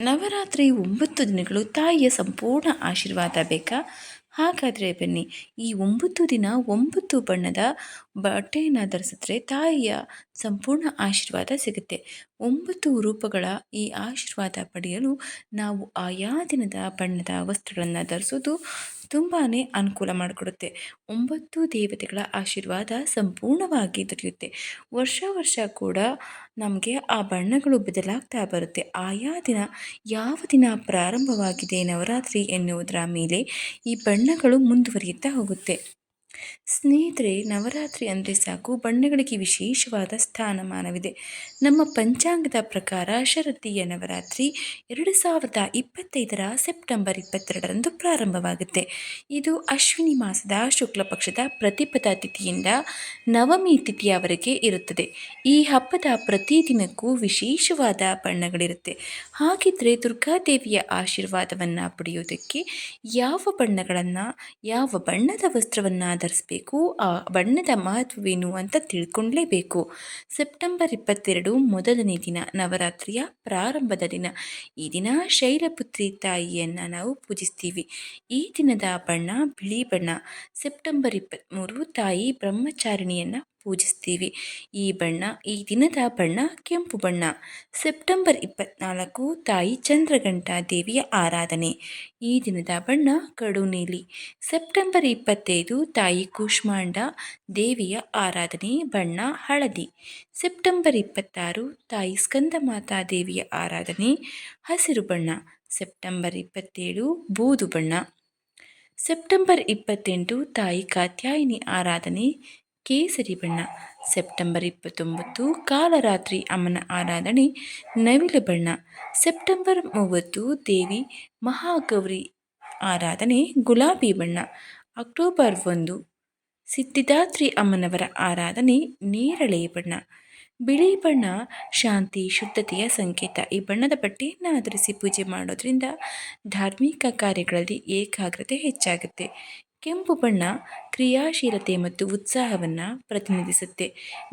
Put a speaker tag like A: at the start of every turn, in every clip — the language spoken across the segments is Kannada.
A: ನವರಾತ್ರಿ ಒಂಬತ್ತು ದಿನಗಳು ತಾಯಿಯ ಸಂಪೂರ್ಣ ಆಶೀರ್ವಾದ ಬೇಕಾ? ಹಾಗಾದರೆ ಬನ್ನಿ, ಈ ಒಂಬತ್ತು ದಿನ ಒಂಬತ್ತು ಬಣ್ಣದ ಬಟ್ಟೆಯನ್ನು ಧರಿಸಿದ್ರೆ ತಾಯಿಯ ಸಂಪೂರ್ಣ ಆಶೀರ್ವಾದ ಸಿಗುತ್ತೆ. ಒಂಬತ್ತು ರೂಪಗಳ ಈ ಆಶೀರ್ವಾದ ಪಡೆಯಲು ನಾವು ಆಯಾ ದಿನದ ಬಣ್ಣದ ವಸ್ತ್ರಗಳನ್ನು ಧರಿಸೋದು ತುಂಬಾ ಅನುಕೂಲ ಮಾಡಿಕೊಡುತ್ತೆ. ಒಂಬತ್ತು ದೇವತೆಗಳ ಆಶೀರ್ವಾದ ಸಂಪೂರ್ಣವಾಗಿ ದೊರೆಯುತ್ತೆ. ವರ್ಷ ವರ್ಷ ಕೂಡ ನಮಗೆ ಆ ಬಣ್ಣಗಳು ಬದಲಾಗ್ತಾ ಬರುತ್ತೆ. ಆಯಾ ದಿನ ಯಾವ ದಿನ ಪ್ರಾರಂಭವಾಗಿದೆ ನವರಾತ್ರಿ ಎನ್ನುವುದರ ಮೇಲೆ ಈ ಬಣ್ಣಗಳು ಮುಂದುವರಿಯುತ್ತಾ ಹೋಗುತ್ತೆ. ಸ್ನೇಹಿತರೆ, ನವರಾತ್ರಿ ಅಂದರೆ ಸಾಕು. ಬಣ್ಣಗಳಿಗೆ ವಿಶೇಷವಾದ ಸ್ಥಾನಮಾನವಿದೆ. ನಮ್ಮ ಪಂಚಾಂಗದ ಪ್ರಕಾರ ಶರದಿಯ ನವರಾತ್ರಿ ಎರಡು ಸಾವಿರದ ಇಪ್ಪತ್ತೈದರ ಸೆಪ್ಟೆಂಬರ್ ಇಪ್ಪತ್ತೆರಡರಂದು ಪ್ರಾರಂಭವಾಗುತ್ತೆ. ಇದು ಅಶ್ವಿನಿ ಮಾಸದ ಶುಕ್ಲ ಪಕ್ಷದ ಪ್ರತಿಪದ ತಿಥಿಯಿಂದ ನವಮಿ ತಿಥಿಯವರೆಗೆ ಇರುತ್ತದೆ. ಈ ಹಬ್ಬದ ಪ್ರತಿದಿನಕ್ಕೂ ವಿಶೇಷವಾದ ಬಣ್ಣಗಳಿರುತ್ತೆ. ಹಾಗಿದ್ರೆ ದುರ್ಗಾದೇವಿಯ ಆಶೀರ್ವಾದವನ್ನು ಪಡೆಯುವುದಕ್ಕೆ ಯಾವ ಬಣ್ಣಗಳನ್ನು, ಯಾವ ಬಣ್ಣದ ವಸ್ತ್ರವನ್ನು ಧರಿಸಬೇಕು ಆ ಬಣ್ಣದ ಮಹತ್ವವೇನು ಅಂತ ತಿಳ್ಕೊಳ್ಳೇಬೇಕು ಸೆಪ್ಟೆಂಬರ್ ಇಪ್ಪತ್ತೆರಡು ಮೊದಲನೇ ದಿನ, ನವರಾತ್ರಿಯ ಪ್ರಾರಂಭದ ದಿನ. ಈ ದಿನ ಶೈಲಪುತ್ರಿ ತಾಯಿಯನ್ನು ನಾವು ಪೂಜಿಸ್ತೀವಿ. ಈ ದಿನದ ಬಣ್ಣ ಬಿಳಿ ಬಣ್ಣ. ಸೆಪ್ಟೆಂಬರ್ ಇಪ್ಪತ್ತ್ಮೂರು ತಾಯಿ ಬ್ರಹ್ಮಚಾರಿಣಿಯನ್ನು ಪೂಜಿಸ್ತೀವಿ. ಈ ಬಣ್ಣ, ಈ ದಿನದ ಬಣ್ಣ ಕೆಂಪು ಬಣ್ಣ. ಸೆಪ್ಟೆಂಬರ್ ಇಪ್ಪತ್ನಾಲ್ಕು, ತಾಯಿ ಚಂದ್ರಘಂಟಾ ದೇವಿಯ ಆರಾಧನೆ. ಈ ದಿನದ ಬಣ್ಣ ಕಡು ನೀಲಿ. ಸೆಪ್ಟೆಂಬರ್ ಇಪ್ಪತ್ತೈದು, ತಾಯಿ ಕೂಷ್ಮಾಂಡ ದೇವಿಯ ಆರಾಧನೆ, ಬಣ್ಣ ಹಳದಿ. ಸೆಪ್ಟೆಂಬರ್ ಇಪ್ಪತ್ತಾರು, ತಾಯಿ ಸ್ಕಂದಮಾತಾ ದೇವಿಯ ಆರಾಧನೆ, ಹಸಿರು ಬಣ್ಣ. ಸೆಪ್ಟೆಂಬರ್ ಇಪ್ಪತ್ತೇಳು, ಬೂದು ಬಣ್ಣ. ಸೆಪ್ಟೆಂಬರ್ ಇಪ್ಪತ್ತೆಂಟು, ತಾಯಿ ಕಾತ್ಯಾಯಿನಿ ಆರಾಧನೆ ಕೇಸರಿ ಬಣ್ಣ. ಸೆಪ್ಟೆಂಬರ್ ಇಪ್ಪತ್ತೊಂಬತ್ತು, ಕಾಲರಾತ್ರಿ ಅಮ್ಮನ ಆರಾಧನೆ, ನವಿಲು ಬಣ್ಣ. ಸೆಪ್ಟೆಂಬರ್ ಮೂವತ್ತು, ದೇವಿ ಮಹಾಗೌರಿ ಆರಾಧನೆ, ಗುಲಾಬಿ ಬಣ್ಣ. ಅಕ್ಟೋಬರ್ ಒಂದು, ಸಿದ್ಧಿದಾತ್ರಿ ಅಮ್ಮನವರ ಆರಾಧನೆ, ನೇರಳೆ ಬಣ್ಣ. ಬಿಳಿ ಬಣ್ಣ, ಶಾಂತಿ, ಶುದ್ಧತೆಯ ಸಂಕೇತ. ಈ ಬಣ್ಣದ ಬಟ್ಟೆಯನ್ನು ಆಧರಿಸಿ ಪೂಜೆ ಮಾಡೋದ್ರಿಂದ ಧಾರ್ಮಿಕ ಕಾರ್ಯಗಳಲ್ಲಿ ಏಕಾಗ್ರತೆ ಹೆಚ್ಚಾಗುತ್ತೆ. ಕೆಂಪು ಬಣ್ಣ ಕ್ರಿಯಾಶೀಲತೆ ಮತ್ತು ಉತ್ಸಾಹವನ್ನು ಪ್ರತಿನಿಧಿಸುತ್ತೆ.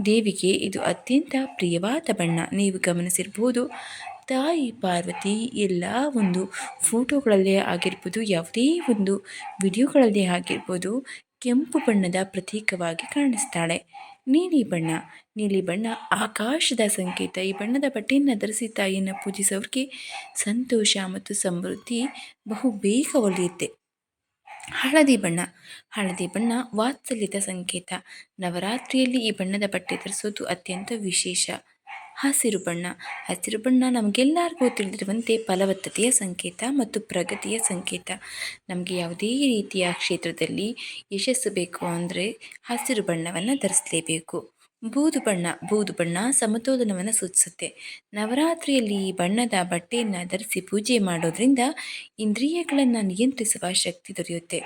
A: ದೇವಿಗೆ ಇದು ಅತ್ಯಂತ ಪ್ರಿಯವಾದ ಬಣ್ಣ. ನೀವು ಗಮನಿಸಿರ್ಬೋದು, ತಾಯಿ ಪಾರ್ವತಿ ಎಲ್ಲ ಒಂದು ಫೋಟೋಗಳಲ್ಲೇ ಆಗಿರ್ಬೋದು, ಯಾವುದೇ ಒಂದು ವಿಡಿಯೋಗಳಲ್ಲೇ ಆಗಿರ್ಬೋದು, ಕೆಂಪು ಬಣ್ಣದ ಪ್ರತೀಕವಾಗಿ ಕಾಣಿಸ್ತಾಳೆ. ನೀಲಿ ಬಣ್ಣ ನೀಲಿ ಬಣ್ಣ ಆಕಾಶದ ಸಂಕೇತ. ಈ ಬಣ್ಣದ ಬಟ್ಟೆಯನ್ನು ಧರಿಸಿ ತಾಯಿಯನ್ನು ಪೂಜಿಸೋರಿಗೆ ಸಂತೋಷ ಮತ್ತು ಸಮೃದ್ಧಿ ಬಹು ಬೇಗ ಒಲಿಯುತ್ತೆ. ಹಳದಿ ಬಣ್ಣ. ಹಳದಿ ಬಣ್ಣ ವಾತ್ಸಲ್ಯದ ಸಂಕೇತ. ನವರಾತ್ರಿಯಲ್ಲಿ ಈ ಬಣ್ಣದ ಬಟ್ಟೆ ಧರಿಸೋದು ಅತ್ಯಂತ ವಿಶೇಷ. ಹಸಿರು ಬಣ್ಣ. ಹಸಿರು ಬಣ್ಣ ನಮಗೆಲ್ಲರಿಗೂ ತಿಳಿದಿರುವಂತೆ ಫಲವತ್ತತೆಯ ಸಂಕೇತ ಮತ್ತು ಪ್ರಗತಿಯ ಸಂಕೇತ. ನಮಗೆ ಯಾವುದೇ ರೀತಿಯ ಕ್ಷೇತ್ರದಲ್ಲಿ ಯಶಸ್ಸು ಬೇಕು ಅಂದರೆ ಹಸಿರು ಬಣ್ಣವನ್ನು ಧರಿಸಲೇಬೇಕು. ಬೂದು ಬಣ್ಣ ಬೂದು ಬಣ್ಣ ಸಮತೋಲನವನ್ನು ಸೂಚಿಸುತ್ತೆ. ನವರಾತ್ರಿಯಲ್ಲಿ ಈ ಬಣ್ಣದ ಬಟ್ಟೆಯನ್ನು ಧರಿಸಿ ಪೂಜೆ ಮಾಡೋದ್ರಿಂದ ಇಂದ್ರಿಯಗಳನ್ನು ನಿಯಂತ್ರಿಸುವ ಶಕ್ತಿ ದೊರೆಯುತ್ತೆ.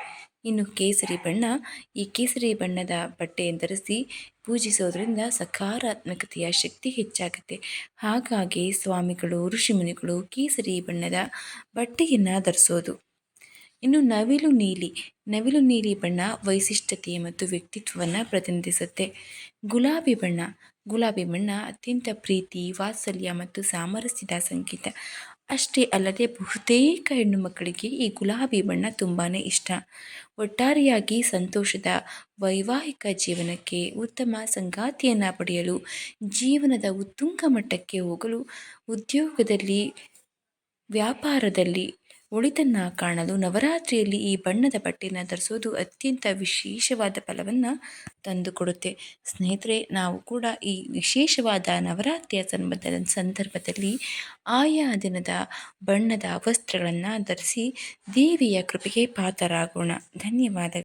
A: ಇನ್ನು ಕೇಸರಿ ಬಣ್ಣ, ಈ ಕೇಸರಿ ಬಣ್ಣದ ಬಟ್ಟೆಯನ್ನು ಧರಿಸಿ ಪೂಜಿಸೋದ್ರಿಂದ ಸಕಾರಾತ್ಮಕತೆಯ ಶಕ್ತಿ ಹೆಚ್ಚಾಗುತ್ತೆ. ಹಾಗಾಗಿ ಸ್ವಾಮಿಗಳು, ಋಷಿಮುನಿಗಳು ಕೇಸರಿ ಬಣ್ಣದ ಬಟ್ಟೆಯನ್ನು ಧರಿಸೋದು. ಇನ್ನು ನವಿಲು ನೀಲಿ. ನವಿಲು ನೀಲಿ ಬಣ್ಣ ವೈಶಿಷ್ಟ್ಯತೆ ಮತ್ತು ವ್ಯಕ್ತಿತ್ವವನ್ನು ಪ್ರತಿನಿಧಿಸುತ್ತೆ. ಗುಲಾಬಿ ಬಣ್ಣ. ಗುಲಾಬಿ ಬಣ್ಣ ಅತ್ಯಂತ ಪ್ರೀತಿ, ವಾತ್ಸಲ್ಯ ಮತ್ತು ಸಾಮರಸ್ಯದ ಸಂಕೇತ. ಅಷ್ಟೇ ಅಲ್ಲದೆ ಬಹುತೇಕ ಹೆಣ್ಣು ಮಕ್ಕಳಿಗೆ ಈ ಗುಲಾಬಿ ಬಣ್ಣ ತುಂಬಾ ಇಷ್ಟ. ಒಟ್ಟಾರೆಯಾಗಿ ಸಂತೋಷದ, ವೈವಾಹಿಕ ಜೀವನಕ್ಕೆ ಉತ್ತಮ ಸಂಗಾತಿಯನ್ನು ಪಡೆಯಲು, ಜೀವನದ ಉತ್ತುಂಗ ಮಟ್ಟಕ್ಕೆ ಹೋಗಲು, ಉದ್ಯೋಗದಲ್ಲಿ, ವ್ಯಾಪಾರದಲ್ಲಿ ಒಳಿತನ್ನು ಕಾಣಲು ನವರಾತ್ರಿಯಲ್ಲಿ ಈ ಬಣ್ಣದ ಬಟ್ಟೆನ ಧರಿಸೋದು ಅತ್ಯಂತ ವಿಶೇಷವಾದ ಫಲವನ್ನು ತಂದುಕೊಡುತ್ತೆ. ಸ್ನೇಹಿತರೆ, ನಾವು ಕೂಡ ಈ ವಿಶೇಷವಾದ ನವರಾತ್ರಿಯ ಸಂಬಂಧದ ಸಂದರ್ಭದಲ್ಲಿ ಆಯಾ ದಿನದ ಬಣ್ಣದ ವಸ್ತ್ರಗಳನ್ನು ಧರಿಸಿ ದೇವಿಯ ಕೃಪೆಗೆ ಪಾತ್ರರಾಗೋಣ. ಧನ್ಯವಾದ